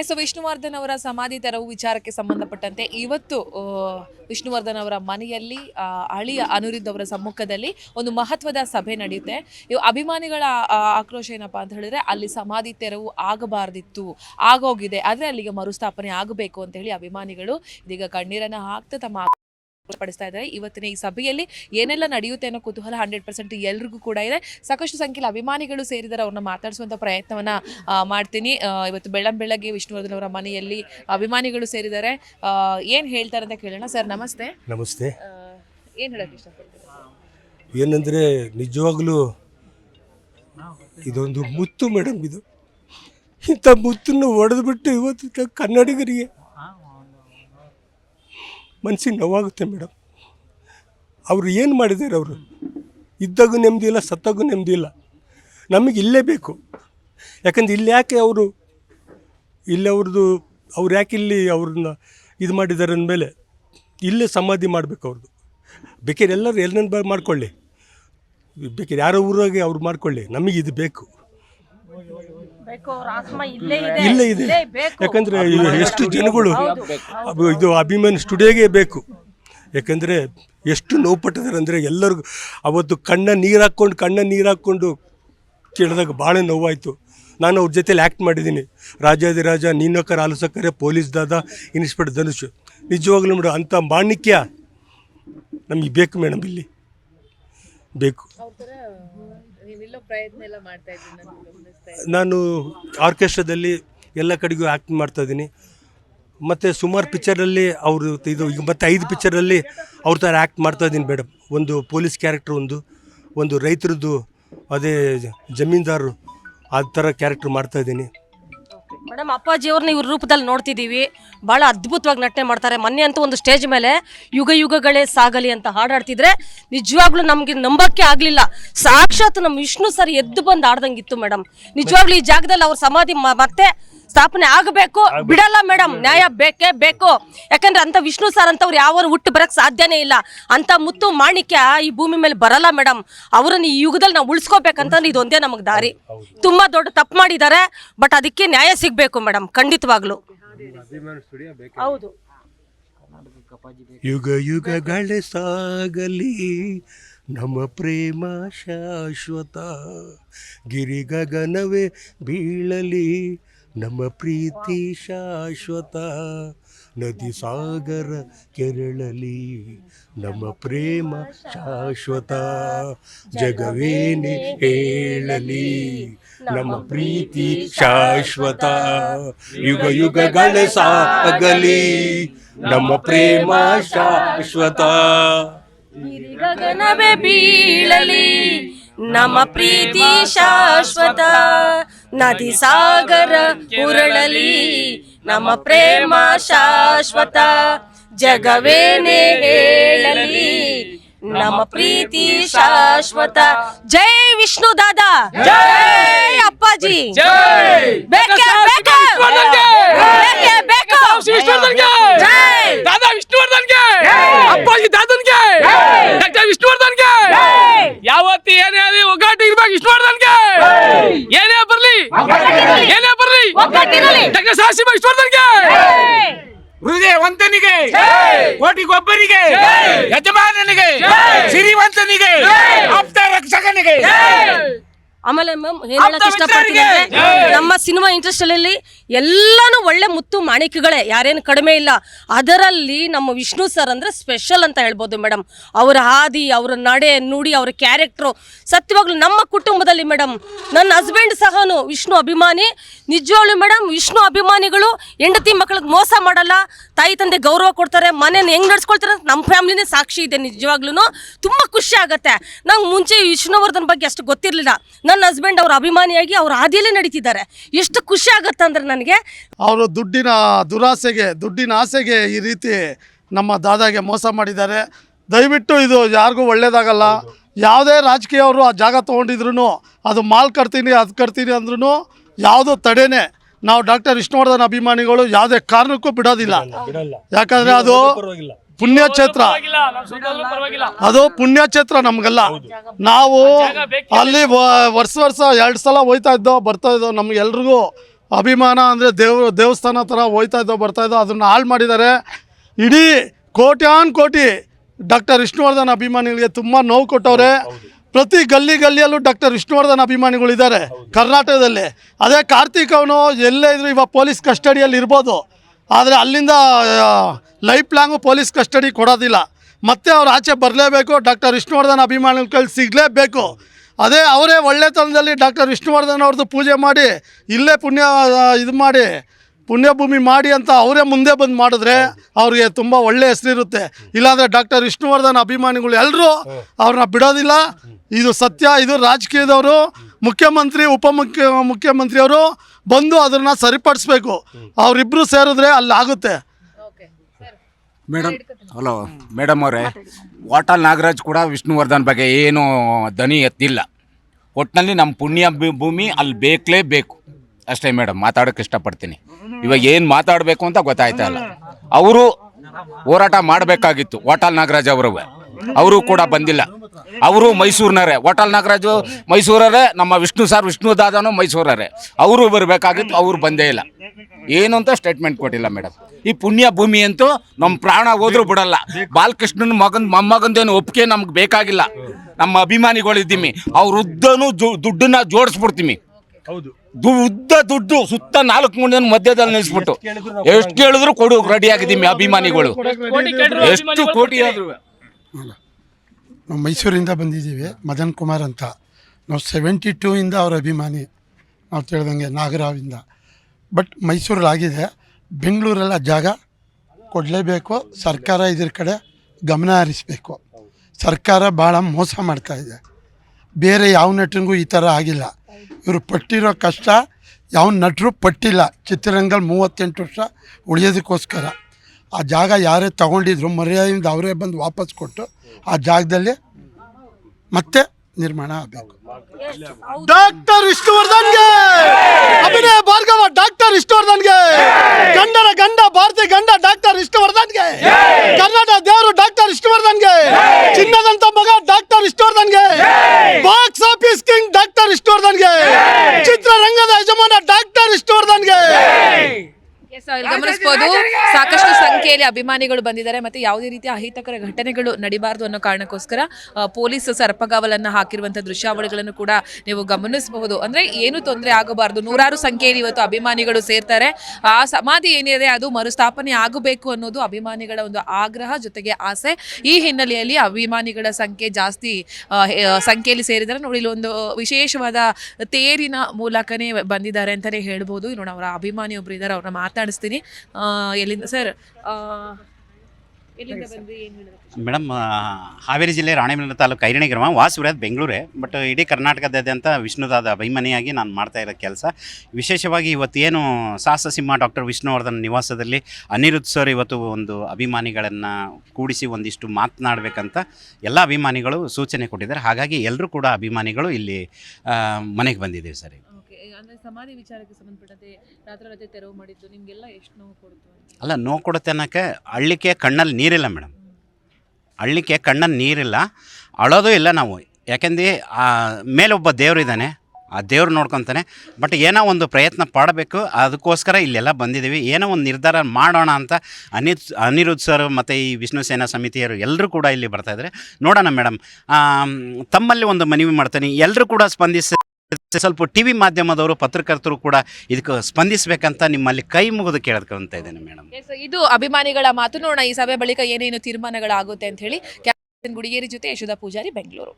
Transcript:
S Vishnuvardhan ಅವರ ಸಮಾಧಿ ತೆರವು ವಿಚಾರಕ್ಕೆ ಸಂಬಂಧಪಟ್ಟಂತೆ ಇವತ್ತು ವಿಷ್ಣುವರ್ಧನ್ ಅವರ ಮನೆಯಲ್ಲಿ ಅಳಿಯ ಅನಿರುದ್ಧ ಅವರ ಸಮ್ಮುಖದಲ್ಲಿ ಒಂದು ಮಹತ್ವದ ಸಭೆ ನಡೆಯುತ್ತೆ. ಇವು ಅಭಿಮಾನಿಗಳ ಆಕ್ರೋಶ ಏನಪ್ಪಾ ಅಂತ ಹೇಳಿದ್ರೆ ಅಲ್ಲಿ ಸಮಾಧಿ ತೆರವು ಆಗಬಾರ್ದಿತ್ತು, ಆಗೋಗಿದೆ. ಆದ್ರೆ ಅಲ್ಲಿಗೆ ಮರುಸ್ಥಾಪನೆ ಆಗಬೇಕು ಅಂತ ಹೇಳಿ ಅಭಿಮಾನಿಗಳು ಇದೀಗ ಕಣ್ಣೀರನ್ನ ಹಾಕ್ತಾ ತಮ್ಮ ಪಡಿಸ್ತಾ ಇದ್ದಾರೆ. ಇವತ್ತಿನ ಈ ಸಭೆಯಲ್ಲಿ ಏನೆಲ್ಲ ನಡೆಯುತ್ತೆ ಅನ್ನೋ ಕುತೂಹಲ ಹಂಡ್ರೆಡ್ ಪರ್ಸೆಂಟ್ ಎಲ್ರಿಗೂ ಕೂಡ ಇದೆ. ಸಾಕಷ್ಟು ಸಂಖ್ಯೆಯಲ್ಲಿ ಅಭಿಮಾನಿಗಳು ಸೇರಿದರೆ ಅವ್ರನ್ನ ಮಾತಾಡಿಸುವಂತ ಪ್ರಯತ್ನವನ್ನ ಮಾಡ್ತೀನಿ. ಇವತ್ತು ಬೆಳ್ಳಂ ಬೆಳಗ್ಗೆ ವಿಷ್ಣುವರ್ಧನ್ ಅವರ ಮನೆಯಲ್ಲಿ ಅಭಿಮಾನಿಗಳು ಸೇರಿದ್ದಾರೆ. ಏನ್ ಹೇಳ್ತಾರೆ ಅಂತ ಕೇಳೋಣ. ಸರ್ ನಮಸ್ತೆ. ನಮಸ್ತೆ. ಏನು ಏನ್ ಹೇಳಕ್ ಇಷ್ಟಪಡ್ತೀರಾ? ಏನಂದರೆ ನಿಜವಾಗ್ಲೂ ಇದೊಂದು ಮುತ್ತು ಮೇಡಮ್ ಇದು. ಇಂಥ ಮುತ್ತನ್ನು ಹೊಡೆದ್ಬಿಟ್ಟು ಇವತ್ತು ಕನ್ನಡಿಗರಿಗೆ ಮನಸ್ಸಿಗೆ ನೋವಾಗುತ್ತೆ ಮೇಡಮ್. ಅವರು ಏನು ಮಾಡಿದ್ದಾರೆ ಅವರು? ಇದ್ದಾಗೂ ನೆಮ್ಮದಿ ಇಲ್ಲ, ಸತ್ತಾಗೂ ನೆಮ್ಮದಿ ಇಲ್ಲ. ನಮಗೆ ಇಲ್ಲೇ ಬೇಕು. ಯಾಕಂದ್ರೆ ಇಲ್ಲಿ ಯಾಕೆ ಅವರು? ಇಲ್ಲಿ ಅವ್ರದ್ದು, ಅವ್ರು ಯಾಕೆ ಇಲ್ಲಿ ಅವ್ರನ್ನ ಇದು ಮಾಡಿದ್ದಾರೆ ಅಂದಮೇಲೆ ಇಲ್ಲೇ ಸಮಾಧಿ ಮಾಡಬೇಕು ಅವ್ರದ್ದು. ಬೇಕಾದ್ರೆ ಎಲ್ಲರೂ ಎಲ್ಲನ್ನ ಮಾಡ್ಕೊಳ್ಳಿ. ಬೇಕಾದ್ರೆ ಯಾರೋ ಊರಾಗೆ ಅವ್ರು ಮಾಡ್ಕೊಳ್ಳಿ. ನಮಗೆ ಇದು ಬೇಕು. ಇಲ್ಲೇ ಇದೆ. ಇಲ್ಲೇ ಇದೆ. ಇಲ್ಲೇ ಬೇಕು. ಯಾಕಂದರೆ ಎಷ್ಟು ಜನಗಳು ಇದು ಅಭಿಮಾನಿ ಸ್ಟುಡಿಯೋಗೆ ಬೇಕು. ಯಾಕಂದರೆ ಎಷ್ಟು ನೋವು ಪಟ್ಟಿದ್ದಾರೆ ಅಂದರೆ ಎಲ್ಲರಿಗೂ ಅವತ್ತು ಕಣ್ಣ ನೀರು ಹಾಕ್ಕೊಂಡು ಕಣ್ಣ ನೀರು ಹಾಕ್ಕೊಂಡು ಕೇಳಿದಾಗ ಭಾಳ ನೋವಾಯಿತು. ನಾನು ಅವ್ರ ಜೊತೆಲಿ ಆ್ಯಕ್ಟ್ ಮಾಡಿದ್ದೀನಿ. ರಾಜಾದಿರಾಜ ನೀನಕ್ಕರ ಆಲಸಕರೆ ಪೊಲೀಸ್ ದಾದ ಇನ್ಸ್ಪೆಕ್ಟರ್ ಧನುಷ್. ನಿಜವಾಗ್ಲೂ ಮೇಡಮ್ ಅಂಥ ಮಾಣಿಕ್ಯ ನಮಗೆ ಬೇಕು ಮೇಡಮ್ ಇಲ್ಲಿ. ಬೇಕು. ನಾನು ಆರ್ಕೆಸ್ಟ್ರಾದಲ್ಲಿ ಎಲ್ಲ ಕಡೆಗೂ ಆ್ಯಕ್ಟ್ ಮಾಡ್ತಾ ಇದ್ದೀನಿ. ಮತ್ತು ಸುಮಾರು ಪಿಕ್ಚರಲ್ಲಿ ಅವರು ಇದು, ಈಗ ಮತ್ತೆ ಐದು ಪಿಕ್ಚರಲ್ಲಿ ಅವ್ರ ಥರ ಆ್ಯಕ್ಟ್ ಮಾಡ್ತಾ ಇದ್ದೀನಿ ಮೇಡಮ್. ಒಂದು ಪೊಲೀಸ್ ಕ್ಯಾರೆಕ್ಟ್ರ್ ಒಂದು ಒಂದು ರೈತರದ್ದು ಅದೇ ಜಮೀನ್ದಾರರು ಆ ಥರ ಕ್ಯಾರೆಕ್ಟ್ರ್ ಮಾಡ್ತಾ ಇದ್ದೀನಿ. ಮೇಡಮ್, ಅಪ್ಪಾಜಿ ಅವ್ರನ್ನ ಇವ್ರ ರೂಪದಲ್ಲಿ ನೋಡ್ತಿದ್ದೀವಿ. ಭಾಳ ಅದ್ಭುತವಾಗಿ ನಟನೆ ಮಾಡ್ತಾರೆ. ಮೊನ್ನೆ ಅಂತೂ ಒಂದು ಸ್ಟೇಜ್ ಮೇಲೆ ಯುಗ ಯುಗಗಳೇ ಸಾಗಲಿ ಅಂತ ಹಾಡಾಡ್ತಿದ್ರೆ ನಿಜವಾಗ್ಲೂ ನಮಗೆ ನಂಬಕ್ಕೆ ಆಗಲಿಲ್ಲ. ಸಾಕ್ಷಾತ್ ನಮ್ಮ ವಿಷ್ಣು ಸರ್ ಎದ್ದು ಬಂದು ಆಡ್ದಂಗಿತ್ತು ಮೇಡಮ್. ನಿಜವಾಗ್ಲೂ ಈ ಜಾಗದಲ್ಲಿ ಅವ್ರ ಸಮಾಧಿ ಮತ್ತೆ ಸ್ಥಾಪನೆ ಆಗಬೇಕು. ಬಿಡಲ್ಲ ಮೇಡಮ್ ನ್ಯಾಯ ಬೇಕೇ ಬೇಕು. ಯಾಕಂದ್ರೆ ಅಂತ ವಿಷ್ಣು ಸರ್ ಅಂತವ್ರು ಯಾವ ಹುಟ್ಟು ಬರಕ್ ಸಾಧ್ಯನೇ ಇಲ್ಲ. ಅಂತ ಮುತ್ತು ಮಾಣಿಕ್ಯ ಈ ಭೂಮಿ ಮೇಲೆ ಬರಲ್ಲ ಮೇಡಮ್ ಅವರನ್ನ ಈ ಯುಗದಲ್ಲಿ ನಾವು ಉಳಿಸ್ಕೋಬೇಕಂತಂದ್ರೆ ಇದೊಂದೇ ನಮಗೆ ದಾರಿ. ತುಂಬಾ ದೊಡ್ಡ ತಪ್ಪು ಮಾಡಿದ್ದಾರೆ. ಬಟ್ ಅದಕ್ಕೆ ನ್ಯಾಯ ಸಿಗ್ಬೇಕು ಮೇಡಮ್ ಖಂಡಿತವಾಗ್ಲು. ಹೌದು. ಯುಗ ಯುಗಗಳೇ ಸಾಗಲಿ. ನಮ್ಮ ಪ್ರೇಮ ಶಾಶ್ವತ. ಗಿರಿ ಗಗನವೇ ಬೀಳಲಿ. ನಮ್ಮ ಪ್ರೀತಿ ಶಾಶ್ವತ. ನದಿ ಸಾಗರ ಕೆರಳಲಿ ನಮ್ಮ ಪ್ರೇಮ ಶಾಶ್ವತ. ಜಗವೇನೆ ಹೇಳಲಿ, ನಮ್ಮ ಪ್ರೀತಿ ಶಾಶ್ವತ. ಯುಗ ಯುಗಗಳ ಸಾಗಲಿ, ನಮ್ಮ ಪ್ರೇಮ ಶಾಶ್ವತ. ಗಗನವೇ ಬೀಳಲಿ, ನಮ್ಮ ಪ್ರೀತಿ ಶಾಶ್ವತ. ನದಿ ಸಾಗರ ಉರಳಲಿ ನಮ್ಮ ಪ್ರೇಮ ಶಾಶ್ವತ. ಜಗವೇನೆ ಹೇಳಲಿ ನಮ್ಮ ಪ್ರೀತಿ ಶಾಶ್ವತ. ಜೈ ವಿಷ್ಣು ದಾದಾ. ಜೈ! ಅಪ್ಪಾಜಿ. ಬೇಕೇ ಬೇಕು ಬೇಕೇ. ಬೇಕು ಜೈ! ದಾದಾ ವಿಷ್ಣುವರ್ಧನ್ಗೆ! ಅಪ್ಪಾಜಿ ದಾದನ್ಗೆ! ಡಾಕ್ಟರ್ ವಿಷ್ಣುವರ್ಧನ್ಗೆ! ಯಾವತ್ತಿ ಏನೇ ಆಗಲಿ ಒಗ್ಗಟ್ಟು ಇರ್ಬೇಕು. ವಿಷ್ಣುವರ್ಧನ್ಗೆ ಏನೇ ಬರ್ಲಿ? ಏನೇ ಬರ್ಲಿ? ಒಗ್ಗಟ್ಟಿರಲಿ. ಡಾಕ್ಟರ್ ಸಾಸಿಬ ವಿಷ್ಣುವರ್ಧನ್ಗೆ ಹೃದಯವಂತನಿಗೆ ಕೋಟಿಗೊಬ್ಬರಿಗೆ ಯಜಮಾನನಿಗೆ. ಸಿರಿವಂತನಿಗೆ ಆಪ್ತ ರಕ್ಷಕನಿಗೆ. ಆಮೇಲೆ ಮ್ಯಾಮ್ ಏನ್ ಹೇಳಕ್ ಇಷ್ಟಪಡ್ತೀನಿ ಅಂದ್ರೆ, ನಮ್ಮ ಸಿನಿಮಾ ಇಂಡಸ್ಟ್ರಿಯಲ್ಲಿ ಎಲ್ಲಾನು ಒಳ್ಳೆ ಮುತ್ತು ಮಾಣಿಕ್ಯಗಳೇ ಯಾರೇನು ಕಡಿಮೆ ಇಲ್ಲ. ಅದರಲ್ಲಿ ನಮ್ಮ ವಿಷ್ಣು ಸರ್ ಅಂದ್ರೆ ಸ್ಪೆಷಲ್ ಅಂತ ಹೇಳ್ಬೋದು ಮೇಡಮ್ ಅವರ ಹಾದಿ ಅವರ ನಡೆ ನುಡಿ ಅವರ ಕ್ಯಾರೆಕ್ಟ್ರು ಸತ್ಯವಾಗ್ಲೂ ನಮ್ಮ ಕುಟುಂಬದಲ್ಲಿ ಮೇಡಮ್ ನನ್ನ ಹಸ್ಬೆಂಡ್ ಸಹನು ವಿಷ್ಣು ಅಭಿಮಾನಿ. ನಿಜವಾಗ್ಲೂ ಮೇಡಮ್ ವಿಷ್ಣು ಅಭಿಮಾನಿಗಳು ಹೆಂಡತಿ ಮಕ್ಕಳಿಗೆ ಮೋಸ ಮಾಡಲ್ಲ. ತಾಯಿ ತಂದೆ ಗೌರವ ಕೊಡ್ತಾರೆ, ಮನೇನ ಹೆಂಗ್ ನಡ್ಸ್ಕೊಳ್ತಾರೆ ನಮ್ಮ ಫ್ಯಾಮಿಲಿನೇ ಸಾಕ್ಷಿ ಇದೆ ನಿಜವಾಗ್ಲೂ ತುಂಬ ಖುಷಿ ಆಗುತ್ತೆ. ನಂಗೆ ಮುಂಚೆ ವಿಷ್ಣುವರ್ಧನ್ ಬಗ್ಗೆ ಅಷ್ಟು ಗೊತ್ತಿರಲಿಲ್ಲ. ನನ್ನ ಹಸ್ಬೆಂಡ್ ಅವ್ರ ಅಭಿಮಾನಿಯಾಗಿ ಅವ್ರ ಹಾದಿಯಲ್ಲೇ ನಡೀತಿದ್ದಾರೆ. ಎಷ್ಟು ಖುಷಿ ಆಗತ್ತೆ ಅಂದ್ರೆ ನನಗೆ. ಅವರು ದುಡ್ಡಿನ ದುರಾಸೆಗೆ, ದುಡ್ಡಿನ ಆಸೆಗೆ ಈ ರೀತಿ ನಮ್ಮ ದಾದಾಗೆ ಮೋಸ ಮಾಡಿದ್ದಾರೆ. ದಯವಿಟ್ಟು ಇದು ಯಾರಿಗೂ ಒಳ್ಳೇದಾಗಲ್ಲ. ಯಾವುದೇ ರಾಜಕೀಯವರು ಆ ಜಾಗ ತೊಗೊಂಡಿದ್ರು ಅದು ಮಾಲ್ ಕಟ್ತೀನಿ, ಅದು ಕಟ್ತೀನಿ ಅಂದ್ರೂ ಯಾವುದೋ ತಡೆನೇ ನಾವು ಡಾಕ್ಟರ್ ವಿಷ್ಣುವರ್ಧನ್ ಅಭಿಮಾನಿಗಳು ಯಾವುದೇ ಕಾರಣಕ್ಕೂ ಬಿಡೋದಿಲ್ಲ. ಯಾಕಂದ್ರೆ ಅದು ಪರವಾಗಿಲ್ಲ. ಪುಣ್ಯಕ್ಷೇತ್ರ. ಅದು ಪುಣ್ಯಕ್ಷೇತ್ರ ನಮಗೆಲ್ಲ. ನಾವು ಅಲ್ಲಿ ವ- ವರ್ಷ ವರ್ಷ ಎರಡು ಸಲ ಹೋಯ್ತಾ ಇದ್ದೋ ಬರ್ತಾ ಇದ್ದೋ ನಮ್ಗೆಲ್ರಿಗೂ ಅಭಿಮಾನ ಅಂದರೆ ದೇವ್ ದೇವಸ್ಥಾನ ಥರ ಹೋಯ್ತಾ ಇದ್ದೋ ಬರ್ತಾ ಇದ್ದೋ ಅದನ್ನು ಹಾಳು ಮಾಡಿದ್ದಾರೆ. ಇಡೀ ಕೋಟ್ಯಾನ್ ಕೋಟಿ ಡಾಕ್ಟರ್ ವಿಷ್ಣುವರ್ಧನ್ ಅಭಿಮಾನಿಗಳಿಗೆ ತುಂಬ ನೋವು ಕೊಟ್ಟವ್ರೆ. ಪ್ರತಿ ಗಲ್ಲಿ ಗಲ್ಲಿಯಲ್ಲೂ ಡಾಕ್ಟರ್ ವಿಷ್ಣುವರ್ಧನ್ ಅಭಿಮಾನಿಗಳಿದ್ದಾರೆ ಕರ್ನಾಟಕದಲ್ಲಿ. ಅದೇ ಕಾರ್ತಿಕ್ ಅವನು ಎಲ್ಲೇ ಇದ್ರು ಇವಾಗ ಪೊಲೀಸ್ ಕಸ್ಟಡಿಯಲ್ಲಿ ಇರ್ಬೋದು. ಆದರೆ ಅಲ್ಲಿಂದ ಲೈಫ್ ಲಾಂಗು ಪೊಲೀಸ್ ಕಸ್ಟಡಿ ಕೊಡೋದಿಲ್ಲ. ಮತ್ತೆ ಅವ್ರು ಆಚೆ ಬರಲೇಬೇಕು ಡಾಕ್ಟರ್ ವಿಷ್ಣುವರ್ಧನ್ ಅಭಿಮಾನಿಗಳ ಕೈಲಿ ಸಿಗಲೇಬೇಕು. ಅದೇ ಅವರೇ ಒಳ್ಳೆತನದಲ್ಲಿ ಡಾಕ್ಟರ್ ವಿಷ್ಣುವರ್ಧನ್ ಅವ್ರದ್ದು ಪೂಜೆ ಮಾಡಿ ಇಲ್ಲೇ ಪುಣ್ಯ ಇದು ಮಾಡಿ ಪುಣ್ಯಭೂಮಿ ಮಾಡಿ ಅಂತ ಅವರೇ ಮುಂದೆ ಬಂದು ಮಾಡಿದ್ರೆ ಅವ್ರಿಗೆ ತುಂಬ ಒಳ್ಳೆ ಹೆಸರಿರುತ್ತೆ. ಇಲ್ಲಾಂದರೆ ಡಾಕ್ಟರ್ ವಿಷ್ಣುವರ್ಧನ್ ಅಭಿಮಾನಿಗಳು ಎಲ್ಲರೂ ಅವ್ರನ್ನ ಬಿಡೋದಿಲ್ಲ. ಇದು ಸತ್ಯ ಇದು ರಾಜಕೀಯದವರು ಮುಖ್ಯಮಂತ್ರಿ ಉಪಮುಖ್ಯ ಮುಖ್ಯಮಂತ್ರಿಯವರು ಬಂದು ಅದನ್ನು ಸರಿಪಡಿಸ್ಬೇಕು. ಅವರಿಬ್ಬರು ಸೇರಿದ್ರೆ ಅಲ್ಲಿ ಆಗುತ್ತೆ. ಮೇಡಮ್ ಹಲೋ ಮೇಡಮ್ ಅವರೇ ವಾಟಾಲ್ ನಾಗರಾಜ್ ಕೂಡ ವಿಷ್ಣುವರ್ಧನ್ ಬಗ್ಗೆ ಏನು ದನಿ ಎತ್ತಿಲ್ಲ. ಒಟ್ಟಿನಲ್ಲಿ ನಮ್ಮ ಪುಣ್ಯ ಭೂಮಿ ಅಲ್ಲಿ ಬೇಕೇ ಬೇಕು. ಅಷ್ಟೇ ಮೇಡಮ್, ಮಾತಾಡೋಕೆ ಇಷ್ಟಪಡ್ತೀನಿ. ಇವಾಗ ಏನು ಮಾತಾಡಬೇಕು ಅಂತ ಗೊತ್ತಾಯ್ತಾ ಇಲ್ಲ. ಅವರು ಹೋರಾಟ ಮಾಡಬೇಕಾಗಿತ್ತು ವಾಟಾಲ್ ನಾಗರಾಜ್ ಅವರು. ಅವರು ಕೂಡ ಬಂದಿಲ್ಲ. ಅವರು ಮೈಸೂರಿನವರೇ. ವಾಟಾಲ್ ನಾಗರಾಜು ಮೈಸೂರರೇ ನಮ್ಮ ವಿಷ್ಣು ಸರ್, ವಿಷ್ಣು ದಾದನು ಮೈಸೂರರೇ ಅವರು ಬರಬೇಕಾಗಿತ್ತು, ಅವರು ಬಂದೇ ಇಲ್ಲ. ಏನು ಅಂತ ಸ್ಟೇಟ್ಮೆಂಟ್ ಕೊಟ್ಟಿಲ್ಲ ಮೇಡಮ್. ಈ ಪುಣ್ಯ ಭೂಮಿ ಅಂತೂ ನಮ್ಮ ಪ್ರಾಣ ಹೋದ್ರೂ ಬಿಡಲ್ಲ. ಬಾಲಕೃಷ್ಣನ ಮಗನ, ಮೊಮ್ಮಗಂದೇನು ಒಪ್ಪಿಗೆ ನಮ್ಗೆ ಬೇಕಾಗಿಲ್ಲ. ನಮ್ಮ ಅಭಿಮಾನಿಗಳಿದ್ದೀವಿ. ಅವ್ರ ಉದ್ದನು ದುಡ್ಡನ್ನ ಜೋಡಿಸ್ಬಿಡ್ತೀವಿ. ಹೌದು. ಉದ್ದ ದುಡ್ಡು ಸುತ್ತ ನಾಲ್ಕು ಮುಂದೆ ಮಧ್ಯದಲ್ಲಿ ನಿಲ್ಸ್ಬಿಟ್ಟು. ಎಷ್ಟು ಕೇಳಿದ್ರು ಕೊಡು ರೆಡಿ ಆಗಿದ್ದೀವಿ ಅಭಿಮಾನಿಗಳು. ಎಷ್ಟು ಕೋಟಿ ಆದ್ರೂ. ನಾವು ಮೈಸೂರಿಂದ ಬಂದಿದ್ದೀವಿ ಮದನ್ ಕುಮಾರ್ ಅಂತ. ನಾವು ಸೆವೆಂಟಿ ಟೂ ಇಂದ ಅವ್ರ ಅಭಿಮಾನಿ. ನಾವು ತಿಳಿದಂಗೆ ನಾಗರಾವಿಂದ. ಬಟ್ ಮೈಸೂರಲ್ಲಾಗಿದೆ ಬೆಂಗಳೂರೆಲ್ಲ ಜಾಗ ಕೊಡಲೇಬೇಕು. ಸರ್ಕಾರ ಇದ್ರ ಕಡೆ ಗಮನ ಹರಿಸ್ಬೇಕು. ಸರ್ಕಾರ ಭಾಳ ಮೋಸ ಮಾಡ್ತಾಯಿದೆ ಬೇರೆ ಯಾವ ನಟನಿಗೂ ಈ ಥರ ಆಗಿಲ್ಲ. ಇವರು ಪಟ್ಟಿರೋ ಕಷ್ಟ ಯಾವ ನಟರು ಪಟ್ಟಿಲ್ಲ. ಚಿತ್ರರಂಗದಲ್ಲಿ ಮೂವತ್ತೆಂಟು ವರ್ಷ ಉಳಿಯೋದಕ್ಕೋಸ್ಕರ. ಆ ಜಾಗ ಯಾರೇ ತಗೊಂಡಿದ್ರು ಮರ್ಯಾದೆಯಿಂದ ಅವರೇ ಬಂದು ವಾಪಸ್ ಕೊಟ್ಟು ಆ ಜಾಗದಲ್ಲಿ ಮತ್ತೆ ನಿರ್ಮಾಣ ಆಗಬೇಕು. ಡಾಕ್ಟರ್ ವಿಷ್ಣುವರ್ಧನ್ಗೆ! ಅಭಿನಯ ಭಾರ್ಗವ ಡಾಕ್ಟರ್ ವಿಷ್ಣುವರ್ಧನ್ಗೆ! ಗಂಡನ ಗಂಡ ಭಾರತೀಯ ಗಂಡ ಡಾಕ್ಟರ್ ವಿಷ್ಣುವರ್ಧನ್ಗೆ! ಕನ್ನಡ ದೇವರು ಡಾಕ್ಟರ್ ವಿಷ್ಣುವರ್ಧನ್ಗೆ! ಚಿನ್ನದಂತ ಮಗ ಡಾಕ್ಟರ್ ವಿಷ್ಣುವರ್ಧನ್ಗೆ! ಬಾಕ್ಸ್ ಆಫೀಸ್ ಕಿಂಗ್ ಡಾಕ್ಟರ್ ವಿಷ್ಣುವರ್ಧನ್ಗೆ ಚಿತ್ರರಂಗದ ಯಜಮಾನ ಡಾಕ್ಟರ್ ವಿಷ್ಣುವರ್ಧನ್ಗೆ ಎಸ್ ಇಲ್ಲಿ ಗಮನಿಸಬಹುದು ಸಾಕಷ್ಟು ಸಂಖ್ಯೆಯಲ್ಲಿ ಅಭಿಮಾನಿಗಳು ಬಂದಿದ್ದಾರೆ ಮತ್ತೆ ಯಾವುದೇ ರೀತಿಯ ಅಹಿತಕರ ಘಟನೆಗಳು ನಡಿಬಾರದು ಅನ್ನೋ ಕಾರಣಕ್ಕೋಸ್ಕರ ಪೊಲೀಸ್ ಸರ್ಪಗಾವಲನ್ನ ಹಾಕಿರುವಂತಹ ದೃಶ್ಯಾವಳಿಗಳನ್ನು ಕೂಡ ನೀವು ಗಮನಿಸಬಹುದು. ಅಂದ್ರೆ ಏನು ತೊಂದರೆ ಆಗಬಾರದು. ನೂರಾರು ಸಂಖ್ಯೆಯಲ್ಲಿ ಇವತ್ತು ಅಭಿಮಾನಿಗಳು ಸೇರ್ತಾರೆ. ಆ ಸಮಾಧಿ ಏನಿದೆ ಅದು ಮರುಸ್ಥಾಪನೆ ಆಗಬೇಕು ಅನ್ನೋದು ಅಭಿಮಾನಿಗಳ ಒಂದು ಆಗ್ರಹ ಜೊತೆಗೆ ಆಸೆ. ಈ ಹಿನ್ನೆಲೆಯಲ್ಲಿ ಅಭಿಮಾನಿಗಳ ಸಂಖ್ಯೆ ಜಾಸ್ತಿ ಸಂಖ್ಯೆಯಲ್ಲಿ ಸೇರಿದರೆ ನೋಡಿ, ಇಲ್ಲಿ ಒಂದು ವಿಶೇಷವಾದ ತೇರಿನ ಮೂಲಕನೇ ಬಂದಿದ್ದಾರೆ ಅಂತಲೇ ಹೇಳ್ಬೋದು. ನೋಡಿ ಅವರ ಅಭಿಮಾನಿ ಒಬ್ರು ಇದ್ದಾರೆ, ಅವ್ರನ್ನ ಮಾತಾಡಿಸ್ತೀನಿ. ಎಲ್ಲಿಂದ, ಸರ್ ಎಲ್ಲಿಂದ ಬಂದ್ರಿ ಏನ್ ಹೇಳಿದ್ರು ಮೇಡಮ್ ಹಾವೇರಿ ಜಿಲ್ಲೆ ರಾಣೆಬೆನ್ನೂರು ತಾಲೂಕು ಐರಣಿ ಗ್ರಾಮ ವಾಸಿರೋದು ಬೆಂಗಳೂರೇ. ಬಟ್ ಇಡೀ ಕರ್ನಾಟಕದಾದ್ಯಂತ ವಿಷ್ಣುದಾದ ಅಭಿಮಾನಿಯಾಗಿ ನಾನು ಮಾಡ್ತಾ ಇರೋ ಕೆಲಸ. ವಿಶೇಷವಾಗಿ ಇವತ್ತೇನು ಸಾಹಸ ಸಿಂಹ ಡಾಕ್ಟರ್ ವಿಷ್ಣುವರ್ಧನ್ ನಿವಾಸದಲ್ಲಿ ಅನಿರುದ್ಧ್ ಸರ್ ಇವತ್ತು ಒಂದು ಅಭಿಮಾನಿಗಳನ್ನು ಕೂಡಿಸಿ ಒಂದಿಷ್ಟು ಮಾತನಾಡಬೇಕಂತ ಎಲ್ಲ ಅಭಿಮಾನಿಗಳು ಸೂಚನೆ ಕೊಟ್ಟಿದ್ದಾರೆ. ಹಾಗಾಗಿ ಎಲ್ಲರೂ ಕೂಡ ಅಭಿಮಾನಿಗಳು ಇಲ್ಲಿ ಆ, ಮನೆಗೆ ಬಂದಿದ್ದೀವಿ ಸರ್ ಅಂದ್ರೆ ಸಮಾಧಿ ವಿಚಾರಕ್ಕೆ ಸಂಬಂಧಪಟ್ಟಂತೆ ರಾತ್ರೋರಾತ್ರಿ ತೆರವು ಮಾಡಿದ್ದು ನಿಮ್ಗೆಲ್ಲ ಎಷ್ಟು ನೋವು ಕೊಡ್ತು ಅಲ್ಲ, ನೋವು ಕೊಡುತ್ತೆ ಅಳ್ಳಿಕೆ ಕಣ್ಣಲ್ಲಿ ನೀರಿಲ್ಲ ಮೇಡಮ್. ಅಳ್ಳಿಕೆ ಕಣ್ಣಲ್ಲಿ ನೀರಿಲ್ಲ. ಅಳೋದು ಇಲ್ಲ ನಾವು. ಯಾಕೆಂದ್ರೆ ಆ ಮೇಲೊಬ್ಬ ದೇವ್ರು ಇದ್ದಾನೆ. ಆ ದೇವ್ರು ನೋಡ್ಕೊತಾನೆ. ಬಟ್ ಏನೋ ಒಂದು ಪ್ರಯತ್ನ ಪಡಬೇಕು. ಅದಕ್ಕೋಸ್ಕರ ಇಲ್ಲೆಲ್ಲ ಬಂದಿದ್ದೀವಿ. ಏನೋ ಒಂದು ನಿರ್ಧಾರ ಮಾಡೋಣ ಅಂತ ಅನಿತ್, ಅನಿರುದ್ಧ ಸರ್ ಮತ್ತು ಈ ವಿಷ್ಣು ಸೇನಾ ಸಮಿತಿಯರು ಎಲ್ಲರೂ ಕೂಡ ಇಲ್ಲಿ ಬರ್ತಾ ಇದ್ದಾರೆ. ನೋಡೋಣ ಮೇಡಮ್. ತಮ್ಮಲ್ಲಿ ಒಂದು ಮನವಿ ಮಾಡ್ತೀನಿ. ಎಲ್ಲರೂ ಕೂಡ ಸ್ಪಂದಿಸಿ ಸ್ವಲ್ಪ ಟಿ ವಿ ಮಾಧ್ಯಮದವರು, ಪತ್ರಕರ್ತರು ಕೂಡ ಇದಕ್ಕೆ ಸ್ಪಂದಿಸಬೇಕಂತ ನಿಮ್ಮಲ್ಲಿ ಕೈ ಮುಗಿದು ಕೇಳ್ಕೊಂತ ಇದ್ದೇನೆ ಮೇಡಮ್. ಇದು ಅಭಿಮಾನಿಗಳ ಮಾತು ನೋಡೋಣ. ಈ ಸಭೆ ಬಳಿಕ ಏನೇನು ತೀರ್ಮಾನಗಳಾಗುತ್ತೆ ಅಂತ ಹೇಳಿ ಕ್ಯಾಪ್ಟನ್ ಗುಡಿಗೇರಿ ಜೊತೆ ಯಶೋಧ ಪೂಜಾರಿ, ಬೆಂಗಳೂರು.